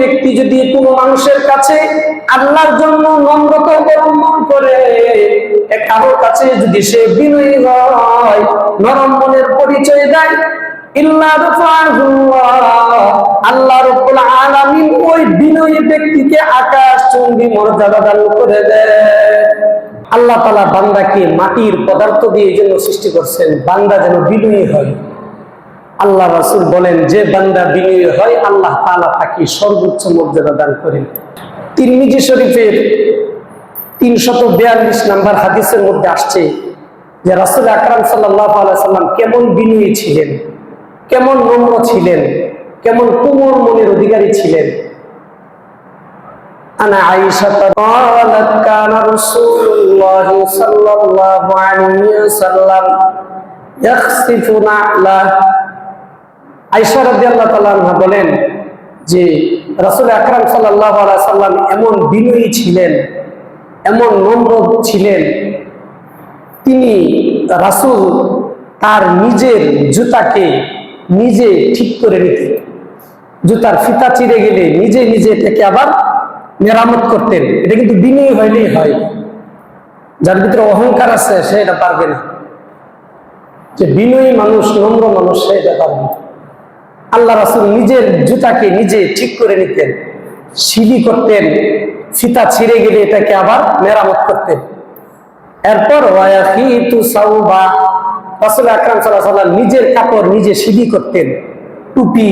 ব্যক্তি যদি কোনো মানুষের কাছে আল্লাহর জন্য নম্রতা অবলম্বন করে কারোর কাছে যদি সে বিনয়ী হয়, নরম মনের পরিচয় দেয় আল্লাহ বান্দাকে মাটির পদার্থ দিয়ে জন্য সৃষ্টি করছেন, বান্দা যেন বিনয়ী হয়। আল্লাহ রাসূল বলেন যে বান্দা বিনয়ী হয় আল্লাহ তাআলা তাকে সর্বোচ্চ মর্যাদা দান করেন তিরমিজি শরীফের তিনশত বিয়াল্লিশ নাম্বার হাদিসের মধ্যে আসছে যে রাসুল আকরাম সাল্লাহ সাল্লাম কেমন বিনয়ী ছিলেন কেমন নম্র ছিলেন কেমন কোমল মনের অধিকারী ছিলেন أنا عائشة قالت كان رسول الله صلى الله عليه وسلم يخسف نعله তাআলা আনহা বলেন যে রাসূল আকরাম সাল্লাম এমন বিনয়ী ছিলেন, এমন নম্র ছিলেন। তিনি রাসূল তার নিজের জুতাকে নিজে ঠিক করে নিতেন। জুতার ফিতা চিরে গেলে নিজে নিজে এটাকে আবার মেরামত করতেন। এটা কিন্তু বিনয়ী হইলেই হয়। যার ভিতরে অহংকার আছে, সে এটা পারবে না। যে বিনয়ী মানুষ, নম্র মানুষ, সে এটা পারবে না। আল্লাহ রাসুল নিজের জুতাকে নিজে ঠিক করে নিতেন। সিলি করতেন, ফিতা ছিঁড়ে গেলে এটাকে আবার মেরামত করতেন। এরপর নিজের কাপড় নিজে সিলি করতেন। টুপি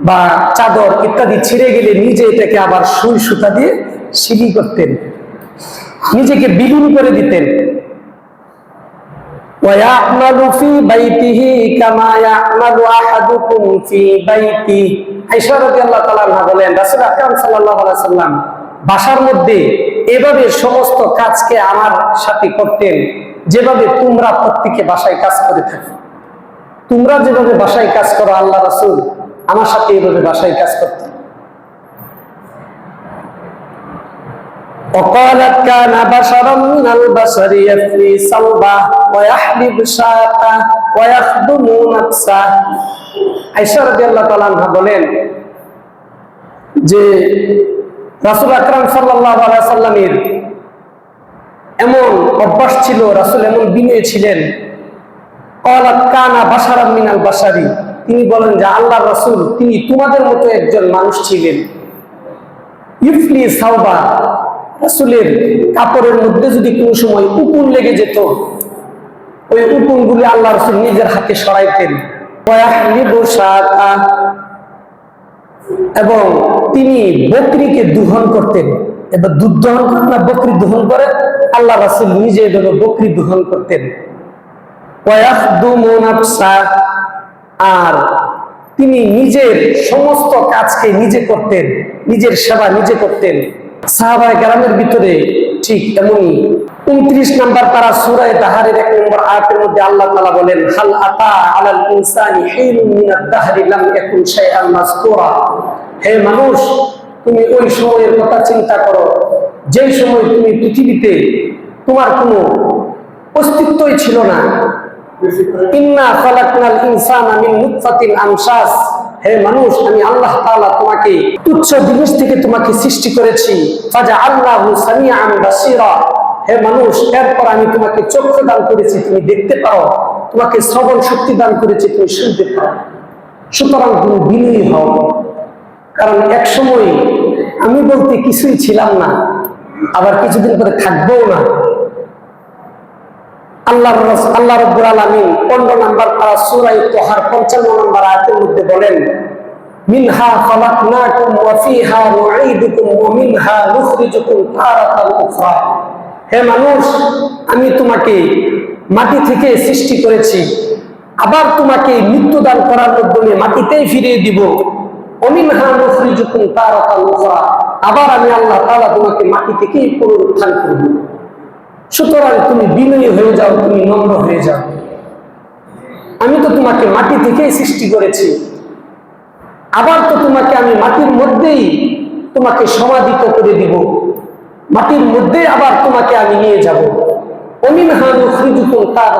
বা চাদর ইত্যাদি ছিঁড়ে গেলে নিজে এটাকে আবার সুই সুতা দিয়ে সিলি করতেন। নিজেকে বিলীন করে দিতেন। ويعمل في بيته كما يعمل احدكم في بيته আয়েশা রাদিয়াল্লাহু তাআলা আনহা বলেন রাসূল আকরাম সাল্লাল্লাহু আলাইহি সাল্লাম বাসার মধ্যে এভাবে সমস্ত কাজকে আমার সাথে করতেন যেভাবে তোমরা প্রত্যেকে বাসায় কাজ করে থাকো তোমরা যেভাবে বাসায় কাজ করো আল্লাহ রাসূল আমার সাথে এইভাবে বাসায় কাজ করতেন وقالت كان بشرا من البشر يفري ثوبه ويحلب شاته ويخدم نفسه আয়েশা রাদিয়াল্লাহু তাআলা আনহা বলেন যে রাসূল আকরাম সাল্লাল্লাহু আলাইহি সাল্লামের এমন অভ্যাস ছিল রাসূল এমন বিনয়ী ছিলেন قالت كان بشرا من البشر তিনি বলেন যে আল্লাহর রাসূল তিনি তোমাদের মতো একজন মানুষ ছিলেন ইফলি সাউবা রাসূলের কাপড়ের মধ্যে যদি কোনো সময় উকুন লেগে যেত ওই উকুনগুলি আল্লাহ রসুল নিজের হাতে সরাইতেন। এবং তিনি বকরিকে দুহন করতেন। এবার দুধ দহন করেন না, বকরি দহন করে? আল্লাহ রাসুল নিজে এভাবে বকরি দহন করতেন। আর তিনি নিজের সমস্ত কাজকে নিজে করতেন, নিজের সেবা নিজে করতেন। সাহাবায় গ্রামের ভিতরে ঠিক এমনই উনত্রিশ নাম্বার তারা সুরায় তাহারের এক নম্বর আয়াতের মধ্যে আল্লাহ তাআলা বলেন, হাল আতা আলাল ইনসানি লাম ইয়াকুন শাইআন মাযকুরা? হে মানুষ, তুমি ওই সময়ের কথা চিন্তা করো। যেই সময় তুমি পৃথিবীতে তোমার কোনো অস্তিত্বই ছিল না। ইন্না খালাকনাল ইনসানা মিন নুতফাতিন আমশাস। হে মানুষ, আমি আল্লাহ তাআলা তোমাকে তুচ্ছ জিনিস থেকে তোমাকে সৃষ্টি করেছি। ফাজা আল্লাহু সামিআন বাসীরা। হে মানুষ, এরপর আমি তোমাকে চক্ষু দান করেছি, তুমি দেখতে পারো তোমাকে শ্রবণ শক্তি দান করেছি, তুমি শুনতে পারো সুতরাং তুমি বিনয়ী হও। কারণ এক সময় আমি বলতে কিছুই ছিলাম না, আবার কিছুদিন পরে থাকবোও না। আল্লাহ আল্লাহ রব্বুল আলামিন 15 নাম্বার পারা সূরা তোহার 55 নাম্বার আয়াতের মধ্যে বলেন, মিনহা খালাকনাকুম ওয়া ফিহা নুঈদুকুম ওয়া মিনহা নুখরিজুকুম তারাতান উখরা। হে মানুষ, আমি তোমাকে মাটি থেকে সৃষ্টি করেছি। আবার তোমাকে মৃত্যুদান করার মাধ্যমে মাটিতেই ফিরিয়ে দিব। অমিনহা নুখরিজুকুম তারাতান উখরা। আবার আমি আল্লাহ তাআলা তোমাকে মাটি থেকেই পুনরুত্থান করব। সুতরাং তুমি বিনয়ী হয়ে যাও, তুমি নম্র হয়ে যাও। আমি তো তোমাকে মাটি থেকেই সৃষ্টি করেছি। আবার তো তোমাকে আমি মাটির মধ্যেই তোমাকে সমাধিত করে দিব। মাটির মধ্যে আবার তোমাকে আমি নিয়ে যাব অমিন হানু খ্রিজুকুম তার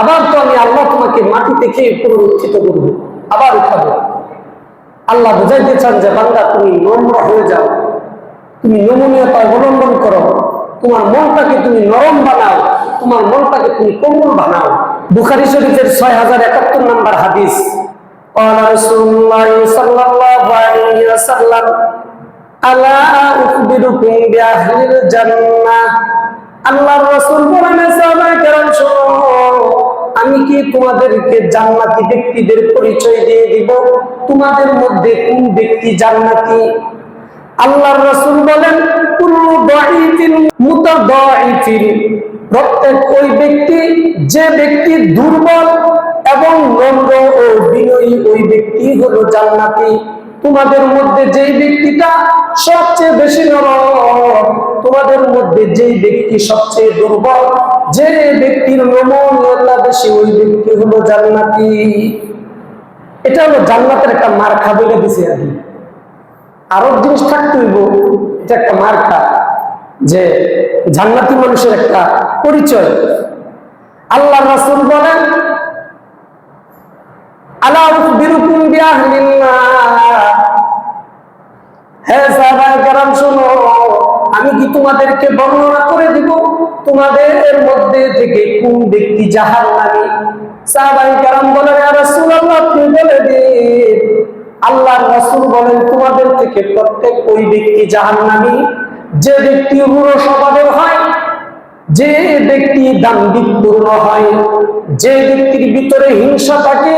আবার তো আমি আল্লাহ তোমাকে মাটি থেকে পুনরুত্থিত করব আবার উঠাবো আল্লাহ বুঝাইতে চান যে বান্দা তুমি নম্র হয়ে যাও তুমি নমনীয়তা অবলম্বন করো তোমার মনটাকে তুমি নরম বানাও তোমার মনটাকে তুমি কোমল বানাও বুখারি শরীফের ছয় হাজার একাত্তর নম্বর হাদিস قال رسول الله صلى الله عليه وسلم আমি কি তোমাদেরকে জান্নাতি ব্যক্তিদের পরিচয় দিয়ে দিব? তোমাদের মধ্যে কোন ব্যক্তি জান্নাতি? আল্লাহর রসুল বলেন প্রত্যেক ওই ব্যক্তি যে ব্যক্তি দুর্বল এবং নম্র ও বিনয়ী ওই ব্যক্তি হলো জান্নাতি। তোমাদের মধ্যে যেই ব্যক্তিটা সবচেয়ে বেশি নরম, তোমাদের মধ্যে যেই ব্যক্তি সবচেয়ে দুর্বল, যে ব্যক্তির নমনীয়তা বেশি, ওই ব্যক্তি হলো জান্নাতি। এটা হলো জান্নাতের একটা মার খাবে দিছে আর কি আরও জিনিস থাকতে এটা একটা মার্কা যে জান্নাতি মানুষের একটা পরিচয়। আল্লাহ রাসূল বলেন, আলা উখবিরুকুম বিআহলিল্লাহ হে সাহাবায়ে কেরাম, শোনো, আমি কি তোমাদেরকে বর্ণনা করে দিব? তোমাদের মধ্যে থেকে কোন ব্যক্তি জাহান্নামী? সাহাবায়ে কেরাম বলেন, ইয়া রাসূলুল্লাহ, আপনি বলে দিন। আল্লাহর রাসূল বলেন, তোমাদের থেকে প্রত্যেক ওই ব্যক্তি জাহান্নামী। যে ব্যক্তি রূঢ় স্বভাবের হয়, যে ব্যক্তি দাম্ভিক পূর্ণ হয়, যে ব্যক্তির ভিতরে হিংসা থাকে,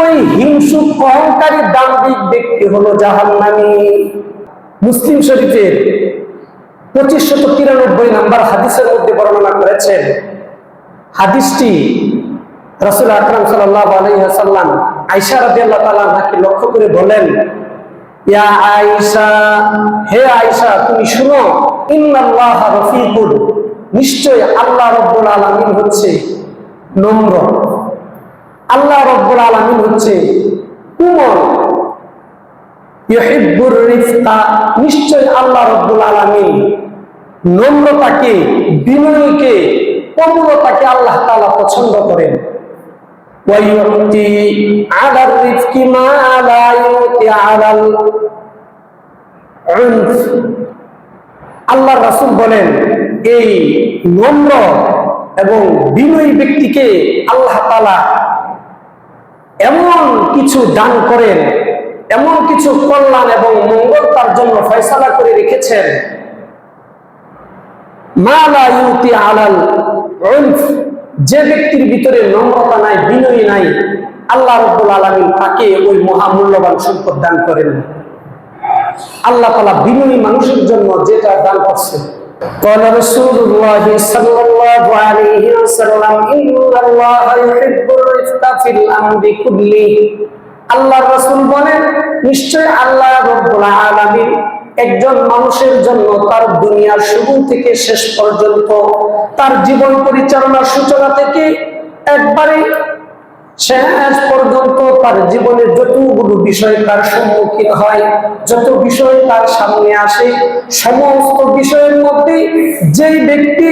ওই হিংসুক, অহংকারী, দাম্ভিক ব্যক্তি হলো জাহান্নামী। মুসলিম শরীফের পঁচিশ শত তিরানব্বই নাম্বার হাদিসের মধ্যে বর্ণনা করেছেন। হাদিসটি রসুল আকরাম সাল্লাহ আলাইসাল্লাম আইসা রাজি আল্লাহ তালাকে লক্ষ্য করে বলেন, ইয়া আয়েশা, হে আয়েশা, তুমি শুনো, ইন্নাল্লাহ রফিকুল নিশ্চয় আল্লাহ রব্বুল আলামিন হচ্ছে নম্র। আল্লাহ রব্বুল আলামিন হচ্ছে কুমল নিশ্চয় আল্লাহ রব্বুল আলমী নম্রতাকে, বিনয়কে, কমলতাকে আল্লাহ তালা পছন্দ করেন। আল্লাহ রাসুল বলেন, এই নম্র এবং বিনয়ী ব্যক্তিকে আল্লাহ তালা এমন কিছু দান করেন এমন কিছু কল্যাণ এবং মঙ্গল তার জন্য ফয়সালা করে রেখেছেন মা লা ইউতি আলাল উনফ যে ব্যক্তির ভিতরে নম্রতা নাই বিনয়ী নাই আল্লাহ রব্বুল আলামিন তাকে ওই মহামূল্যবান সম্পদ দান করেন আল্লাহ তাআলা বিনয়ী মানুষের জন্য যেটা দান করছেন قال رسول الله صلى الله عليه وسلم إن الله يحب الرفق في الأمر كله আল্লাহ রসুল বলেন নিশ্চয় আল্লাহ রব্বুল একজন মানুষের জন্য তার দুনিয়ার শুরু থেকে শেষ পর্যন্ত তার জীবন পরিচালনার সূচনা থেকে একবারে শেষ পর্যন্ত তার জীবনে যতগুলো বিষয় তার সম্মুখীন হয়, যত বিষয় তার সামনে আসে, সমস্ত বিষয়ের মধ্যে যেই ব্যক্তি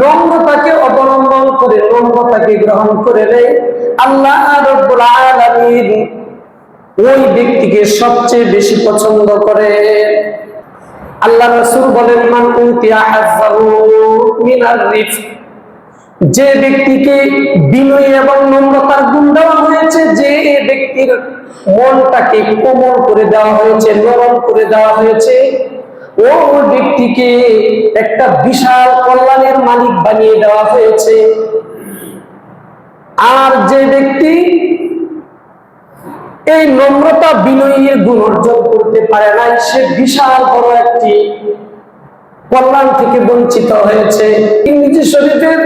নম্রতাকে অবলম্বন করে, নম্রতাকে গ্রহণ করে নেয়, আল্লাহ ওই ব্যক্তিকে সবচেয়ে বেশি পছন্দ করে। আল্লাহ রাসূল বলেন, মান যে ব্যক্তিকে বিনয়ী এবং নম্রতার গুণ দেওয়া হয়েছে, যে ব্যক্তির মনটাকে কোমল করে দেওয়া হয়েছে, নরম করে দেওয়া হয়েছে, ও ব্যক্তিকে একটা বিশাল কল্যাণের মালিক বানিয়ে দেওয়া হয়েছে। আর যে ব্যক্তি এই নম্রতা বিনয়ের গুণ অর্জন করতে পারে নাই। সে বিশাল বড় একটি কল্যাণ থেকে বঞ্চিত হয়েছে। ইংরেজি শরীফের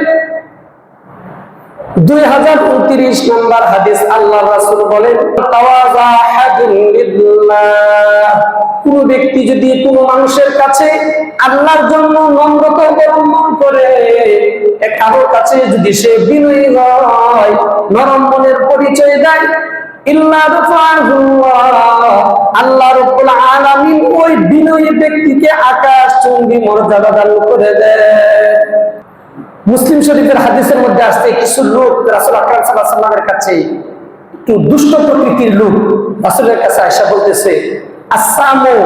দুই হাজার উনত্রিশ নম্বর হাদিস আল্লাহ রাসুল কোন ব্যক্তি যদি কোন মানুষের কাছে আল্লাহর জন্য নম্রতা অবলম্বন করে কারোর কাছে যদি সে বিনয়ী হয় পরিচয় দেয় আল্লাহ। ওই ব্যক্তিকে আকাশ দেয় মুসলিম শরীফের হাদিসের মধ্যে আসছে, কিছু লোক রাসুল আকরাম কাছে কেউ দুষ্ট প্রকৃতির লোক রাসুলের কাছে আয়সা বলতেছে আসামো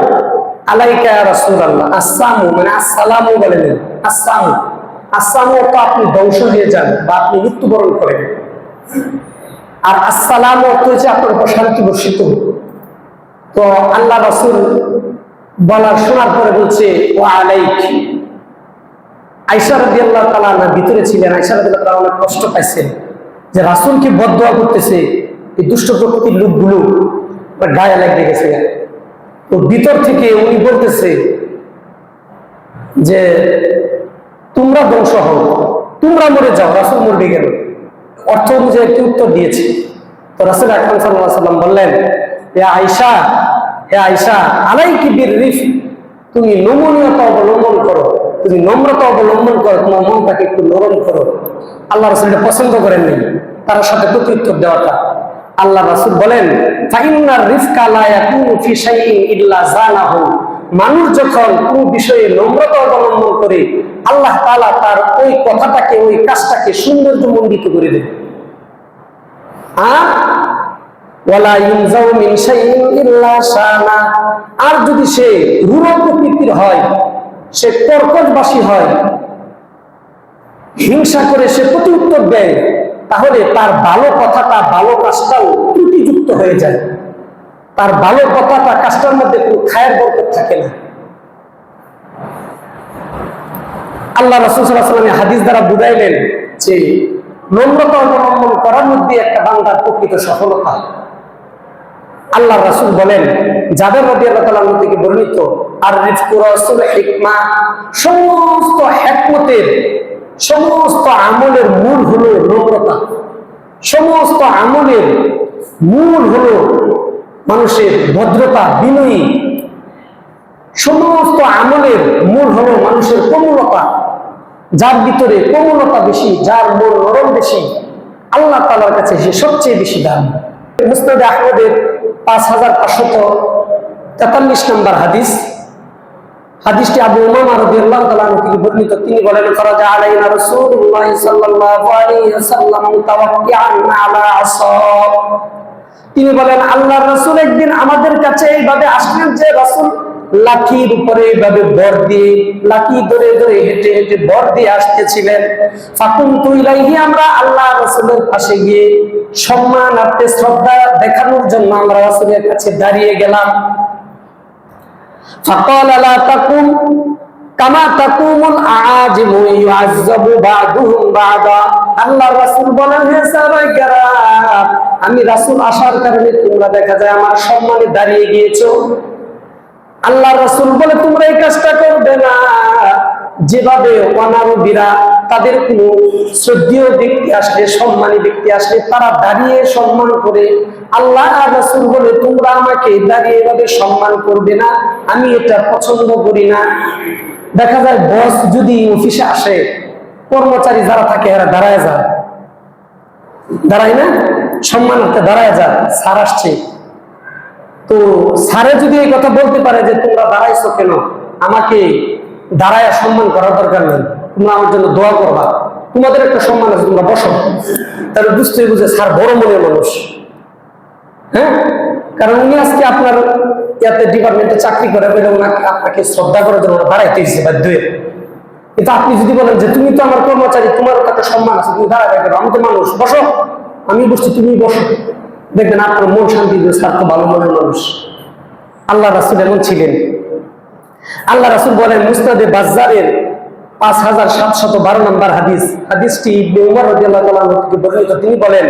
আলাইকা রাসুল আল্লাহ আসামু মানে আসসালামু বলে নেন আসামু আসামু তো আপনি ধ্বংস হয়ে যান বা আপনি মৃত্যুবরণ করেন। আর আসসালাম অর্থ হচ্ছে আপনার উপর শান্তি বর্ষিত। তো আল্লাহ রাসুল বলার শোনার পরে বলছে ও আলাইক। আইসা রাদি আল্লাহ তালা ভিতরে ছিলেন। আইসা আল্লাহ অনেক কষ্ট পাইছেন যে রাসুলকে বদয়া করতেছে, এই দুষ্ট প্রকৃতির লোকগুলো গায়ে লাগতে গেছে। তো ভিতর থেকে উনি বলতেছে যে, তোমরা ধ্বংস হও, তোমরা মরে যাও, রাসুল মরবে গেল অর্থ অনুযায়ী একটি উত্তর দিয়েছে। তো রাসুল আকরম সাল্লাহ সাল্লাম বললেন হে আয়সা হে আয়সা আলাই কি বীর রিফ তুমি নমনীয়তা অবলম্বন করো, তুমি নম্রতা অবলম্বন করো, তোমার মনটাকে একটু নরম করো। আল্লাহ রসুল এটা পছন্দ করেন নাই তার সাথে প্রত্যুত্তর দেওয়াটা। আল্লাহ রাসুল বলেন ফাইন্নার রিফকা লা মানুষ যখন কোন বিষয়ে নম্রতা অবলম্বন করে, আল্লাহ তাআলা তার ওই কথাটাকে, ওই কাজটাকে সৌন্দর্যমণ্ডিত করে দেবে আর আর যদি সে রূঢ় প্রকৃতির হয়, সে কর্কশবাসী হয়, হিংসা করে সে প্রতি উত্তর দেয়, তাহলে তার ভালো কথাটা, ভালো কাজটাও ত্রুটিযুক্ত হয়ে যায়। তার ভালো কথাটা কাজটার মধ্যে কোনো খায়ের বরকত থাকে না। আল্লাহ রসুল সাল্লাহ সাল্লামে হাদিস দ্বারা বুঝাইলেন যে নম্রতা অবলম্বন করার মধ্যে একটা বান্দার প্রকৃত সফলতা। আল্লাহ রাসুল বলেন, যাদের মধ্যে আল্লাহ তালা থেকে বর্ণিত আর রসুল হিকমা সমস্ত হ্যাকমতের সমস্ত আমলের মূল হলো নম্রতা। সমস্ত আমলের মূল হলো মানুষের ভদ্রতা, বিনয়ী। সমস্ত আমলের মূল হলো মানুষের কোমলতা। যার ভিতরে কোমলতা বেশি, যার মন নরম বেশি, আল্লাহ তালার কাছে সে সবচেয়ে বেশি দাম। মুস্তাদ আহমদের পাঁচ হাজার পাঁচশত তেতাল্লিশ নম্বর হাদিস। হাদিসটি আবু উমামা রাদিয়াল্লাহু তাআলা থেকে বর্ণিত। তিনি বলেন ফরাজা আলাইনা রাসূলুল্লাহ সাল্লাল্লাহু আলাইহি ওয়াসাল্লাম মুতাওয়াক্কিআন আলা আসা তিনি বলেন, আল্লাহ রসুল একদিন আমাদের কাছে এইভাবে আসলেন যে রসুল লাঠির উপরে এইভাবে বর দিয়ে, লাঠি ধরে ধরে হেঁটে হেঁটে বর দিয়ে আসতেছিলেন। ফাকুন তুইলাই আমরা আল্লাহ রসুলের পাশে গিয়ে সম্মান আত্মে শ্রদ্ধা দেখানোর জন্য আমরা রসুলের কাছে দাঁড়িয়ে গেলাম। তাকুন কামা আল্লাহ আমি রাসুল আসার কারণে তোমরা দেখা যায় আমার সম্মানে দাঁড়িয়ে গিয়েছ। আল্লাহ রাসুল বলে, তোমরা এই কাজটা করবে না। যেভাবে অনারবীরা তাদের কোনো শ্রদ্ধীয় ব্যক্তি আসলে, সম্মানী ব্যক্তি আসলে, তারা দাঁড়িয়ে সম্মান করে, আল্লাহ রাসুল বলে, তোমরা আমাকে দাঁড়িয়ে এভাবে সম্মান করবে না, আমি এটা পছন্দ করি না। দেখা যায় বস যদি অফিসে আসে, কর্মচারী যারা থাকে এরা দাঁড়ায় যায়। দাঁড়ায় না? সম্মান সম্মানার্থে দাঁড়ায় যায়। স্যার আসছে। তো স্যারে যদি এই কথা বলতে পারে যে, তোমরা দাঁড়াইছো কেন? আমাকে দাঁড়ায় সম্মান করার দরকার নেই। তোমরা আমার জন্য দোয়া করবা। তোমাদের একটা সম্মান আছে, তোমরা বসো। তাহলে বুঝতে বুঝে স্যার বড় মনের মানুষ। হ্যাঁ? কারণ উনি আজকে আপনার ইয়াতে ডিপার্টমেন্টে চাকরি করে বলে ওনাকে আপনাকে শ্রদ্ধা করার জন্য বাড়াইতে এসেছে বাধ্য। কিন্তু আপনি যদি বলেন যে তুমি তো আমার কর্মচারী, তোমার একটা সম্মান আছে, তুমি দাঁড়াবে কেন আমি তো মানুষ, বসো। আমি বসছি তুমি বসো। দেখবেন আপনার মন শান্তি দিবে ভালো মনের মানুষ। আল্লাহ রাসুল এমন ছিলেন। আল্লাহ রাসুল বলেন, মুস্তাদে বাজারের পাঁচ হাজার সাতশত বারো নম্বর হাদিস হাদিসটি ইবনে উমর রাদিয়াল্লাহু তাআলা আনহু থেকে বর্ণিত তিনি বলেন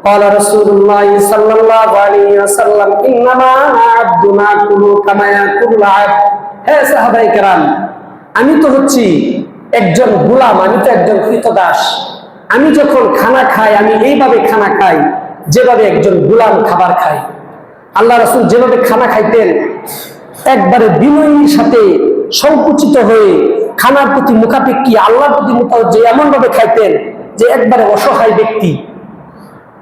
قال رسول الله صلى الله عليه وسلم انما انا عبد ناكل كما ياكل العبد হে সাহাবায়ে কেরাম আমি তো হচ্ছি একজন গোলাম আমি তো একজন কৃতদাস আমি যখন খানা খাই আমি এইভাবে খানা খাই যেভাবে একজন গোলাম খাবার খায় আল্লাহ রাসূল যেভাবে খানা খাইতেন একবারে বিনয়ীর সাথে সংকুচিত হয়ে খানার প্রতি মুখাপেক্ষি, আল্লাহর প্রতি মুখাপেক্ষি এমন ভাবে খাইতেন যে একবারে অসহায় ব্যক্তি।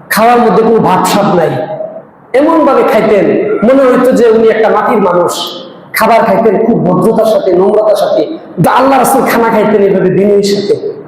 খাওয়ার মধ্যে কোনো ভাত ভাবসাব নাই। এমনভাবে খাইতেন, মনে হইত যে উনি একটা মাটির মানুষ। খাবার খাইতেন খুব ভদ্রতার সাথে, নম্রতার সাথে। আল্লাহ রাসুল খানা খাইতেন এভাবে বিনয়ের সাথে।